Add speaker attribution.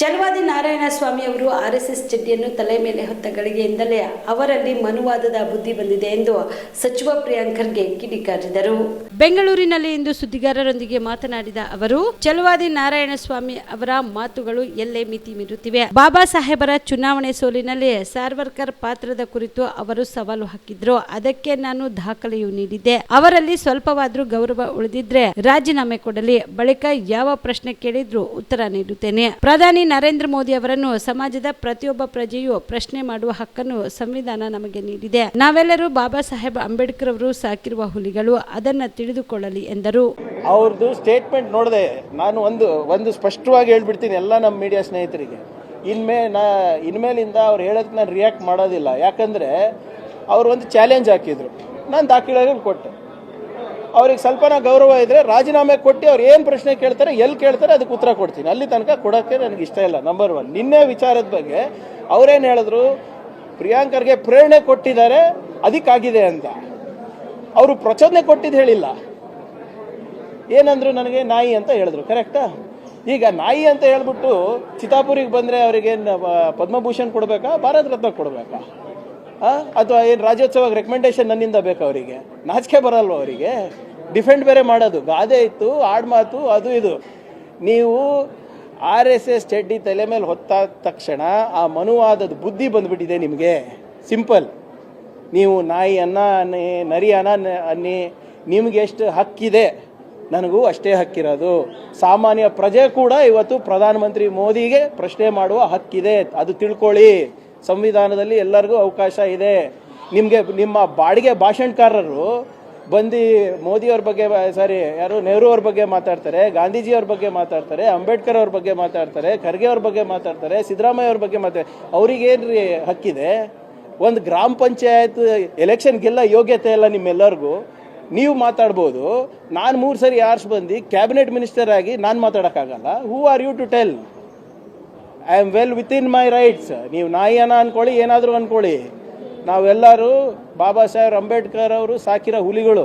Speaker 1: ಚಲವಾದಿ ನಾರಾಯಣ ಸ್ವಾಮಿ ಅವರು R S S ಚಡ್ಡಿಯನ್ನು ತಲೆ ಮೇಲೆ ಹೊತ್ತ ಗಳಿಗೆಯಿಂದಲೇ ಅವರಲ್ಲಿ ಮನುವಾದದ ಬುದ್ಧಿ ಬಂದಿದೆ ಎಂದು ಸಚಿವ ಪ್ರಿಯಾಂಕರ್ಗೆ ಕಿಡಿಕಾರಿದರು. ಬೆಂಗಳೂರಿನಲ್ಲಿ ಇಂದು ಸುದ್ದಿಗಾರರೊಂದಿಗೆ ಮಾತನಾಡಿದ ಅವರು ಚಲವಾದಿ ನಾರಾಯಣ ಸ್ವಾಮಿ ಅವರ ಮಾತುಗಳು ಎಲ್ಲೇ ಮಿತಿ ಮೀರುತ್ತಿವೆ. ಬಾಬಾ ಸಾಹೇಬರ ಚುನಾವಣೆ ಸೋಲಿನಲ್ಲಿ ಸಾರ್ವರ್ಕರ್ ಪಾತ್ರದ ಕುರಿತು ಅವರು ಸವಾಲು ಹಾಕಿದ್ರು. ಅದಕ್ಕೆ ನಾನು ದಾಖಲೆಯು ನೀಡಿದ್ದೆ. ಅವರಲ್ಲಿ ಸ್ವಲ್ಪವಾದ್ರೂ ಗೌರವ ಉಳಿದಿದ್ರೆ ರಾಜೀನಾಮೆ ಕೊಡಲಿ. ಬಳಿಕ ಯಾವ ಪ್ರಶ್ನೆ ಕೇಳಿದ್ರು ಉತ್ತರ ನೀಡುತ್ತೇನೆ. ಪ್ರಧಾನಿ ನರೇಂದ್ರ ಮೋದಿ ಅವರನ್ನು ಸಮಾಜದ ಪ್ರತಿಯೊಬ್ಬ ಪ್ರಜೆಯು ಪ್ರಶ್ನೆ ಮಾಡುವ ಹಕ್ಕನ್ನು ಸಂವಿಧಾನ ನಮಗೆ ನೀಡಿದೆ. ನಾವೆಲ್ಲರೂ ಬಾಬಾ ಸಾಹೇಬ್ ಅಂಬೇಡ್ಕರ್ ಅವರು ಸಾಕಿರುವ ಹುಲಿಗಳು, ಅದನ್ನ ತಿಳಿದುಕೊಳ್ಳಲಿ ಎಂದರು.
Speaker 2: ಅವ್ರದ್ದು ಸ್ಟೇಟ್ಮೆಂಟ್ ನೋಡಿದೆ, ನಾನು ಒಂದು ಒಂದು ಸ್ಪಷ್ಟವಾಗಿ ಹೇಳ್ಬಿಡ್ತೀನಿ ಎಲ್ಲ ನಮ್ಮ ಮೀಡಿಯಾ ಸ್ನೇಹಿತರಿಗೆ. ಇನ್ಮೇ, ನಾ, ಇನ್ಮೇಲಿಂದ ಅವ್ರು ಹೇಳೋದಕ್ಕೆ ನಾನು ರಿಯಾಕ್ಟ್ ಮಾಡೋದಿಲ್ಲ. ಯಾಕಂದರೆ, ಅವರು ಒಂದು ಚಾಲೆಂಜ್ ಹಾಕಿದ್ರು. ನಾನು ದಾಖಲೆಗಳು ಕೊಟ್ಟೆ. ಅವ್ರಿಗೆ ಸ್ವಲ್ಪನ ಗೌರವ ಇದ್ದರೆ ರಾಜೀನಾಮೆ ಕೊಟ್ಟು ಅವ್ರು ಏನು ಪ್ರಶ್ನೆ ಕೇಳ್ತಾರೆ, ಎಲ್ಲಿ ಕೇಳ್ತಾರೆ ಅದಕ್ಕೆ ಉತ್ತರ ಕೊಡ್ತೀನಿ. ಅಲ್ಲಿ ತನಕ ಕೊಡೋಕ್ಕೆ ನನಗೆ ಇಷ್ಟ ಇಲ್ಲ. ನಂಬರ್ ಒನ್ ನಿನ್ನೆ ವಿಚಾರದ ಬಗ್ಗೆ ಅವರೇನು ಹೇಳಿದ್ರು, ಪ್ರಿಯಾಂಕರ್ಗೆ ಪ್ರೇರಣೆ ಕೊಟ್ಟಿದ್ದಾರೆ, ಅದಕ್ಕಾಗಿದೆ ಅಂತ. ಅವರು ಪ್ರಚೋದನೆ ಕೊಟ್ಟಿದ್ದು ಹೇಳಿಲ್ಲ. ಏನಂದ್ರು ನನಗೆ ನಾಯಿ ಅಂತ ಹೇಳಿದ್ರು ಕರೆಕ್ಟಾ ಈಗ ನಾಯಿ ಅಂತ ಹೇಳ್ಬಿಟ್ಟು ಚಿತಾಪುರಿಗೆ ಬಂದರೆ ಏನು ಪದ್ಮಭೂಷಣ್ ಕೊಡಬೇಕಾ ಭಾರತ ರತ್ನ ಕೊಡಬೇಕಾ? ಅಥವಾ ಏನು ರಾಜ್ಯೋತ್ಸವ ರೆಕಮೆಂಡೇಶನ್ ನನ್ನಿಂದ ಬೇಕು ಅವರಿಗೆ? ನಾಚಿಕೆ ಬರಲ್ವ ಅವರಿಗೆ? ಡಿಫೆಂಡ್ ಬೇರೆ ಮಾಡೋದು. ಗಾದೆ ಇತ್ತು ಆಡ್ಮಾತು ಅದು ಇದು. ನೀವು ಆರ್ ಎಸ್ ಎಸ್ ಚಡ್ಡಿ ತಲೆ ಮೇಲೆ ಹೊತ್ತಾದ ತಕ್ಷಣ ಆ ಮನುವಾದದ ಬುದ್ಧಿ ಬಂದ್ಬಿಟ್ಟಿದೆ ನಿಮಗೆ. ಸಿಂಪಲ್ ನೀವು ನಾಯಿ ಅನ್ನ, ಅನ್ನಿ, ನರಿ ಅನ್ನ ಅನ್ನಿ, ನಿಮ್ಗೆ ಎಷ್ಟು ಹಕ್ಕಿದೆ? ನನಗೂ ಅಷ್ಟೇ ಹಕ್ಕಿರೋದು. ಸಾಮಾನ್ಯ ಪ್ರಜೆ ಕೂಡ ಇವತ್ತು ಪ್ರಧಾನಮಂತ್ರಿ ಮೋದಿಗೆ ಪ್ರಶ್ನೆ ಮಾಡುವ ಹಕ್ಕಿದೆ. ಅದು ತಿಳ್ಕೊಳ್ಳಿ. ಸಂವಿಧಾನದಲ್ಲಿ ಎಲ್ಲರಿಗೂ ಅವಕಾಶ ಇದೆ. ನಿಮಗೆ, ನಿಮ್ಮ ಬಾಡಿಗೆ ಭಾಷಣಕಾರರು ಬಂದು ಮೋದಿಯವ್ರ ಬಗ್ಗೆ ಸಾರಿ ಯಾರು, ನೆಹರು ಅವ್ರ ಬಗ್ಗೆ ಮಾತಾಡ್ತಾರೆ ಗಾಂಧೀಜಿಯವ್ರ ಬಗ್ಗೆ ಮಾತಾಡ್ತಾರೆ, ಅಂಬೇಡ್ಕರ್ ಅವ್ರ ಬಗ್ಗೆ ಮಾತಾಡ್ತಾರೆ, ಖರ್ಗೆ ಅವ್ರ ಬಗ್ಗೆ ಮಾತಾಡ್ತಾರೆ, ಸಿದ್ದರಾಮಯ್ಯ ಅವ್ರ ಬಗ್ಗೆ ಮಾತಾಡ್ತಾರೆ. ಅವ್ರಿಗೇನ್ರಿ ಹಕ್ಕಿದೆ? ಒಂದು ಗ್ರಾಮ ಪಂಚಾಯತ್ ಎಲೆಕ್ಷನ್ಗೆಲ್ಲ ಯೋಗ್ಯತೆ ಇಲ್ಲ ನಿಮ್ಮೆಲ್ಲರಿಗೂ. ನೀವು ಮಾತಾಡ್ಬೋದು. ನಾನು ಮೂರು ಸರಿ ಆರ್ಸ್ ಬಂದು ಕ್ಯಾಬಿನೆಟ್ ಮಿನಿಸ್ಟರ್ ಆಗಿ ನಾನು ಮಾತಾಡೋಕ್ಕಾಗಲ್ಲ. Who are you to tell I am well within my rights ನೀವು ನಾಯಿಯನ ಅನ್ಕೊಳ್ಳಿ, ಏನಾದರೂ ಅನ್ಕೊಳ್ಳಿ. ನಾವೆಲ್ಲರೂ ಬಾಬಾ ಸಾಹೇಬ್ ಅಂಬೇಡ್ಕರ್ ಅವರು ಸಾಕಿರೋ ಹುಲಿಗಳು.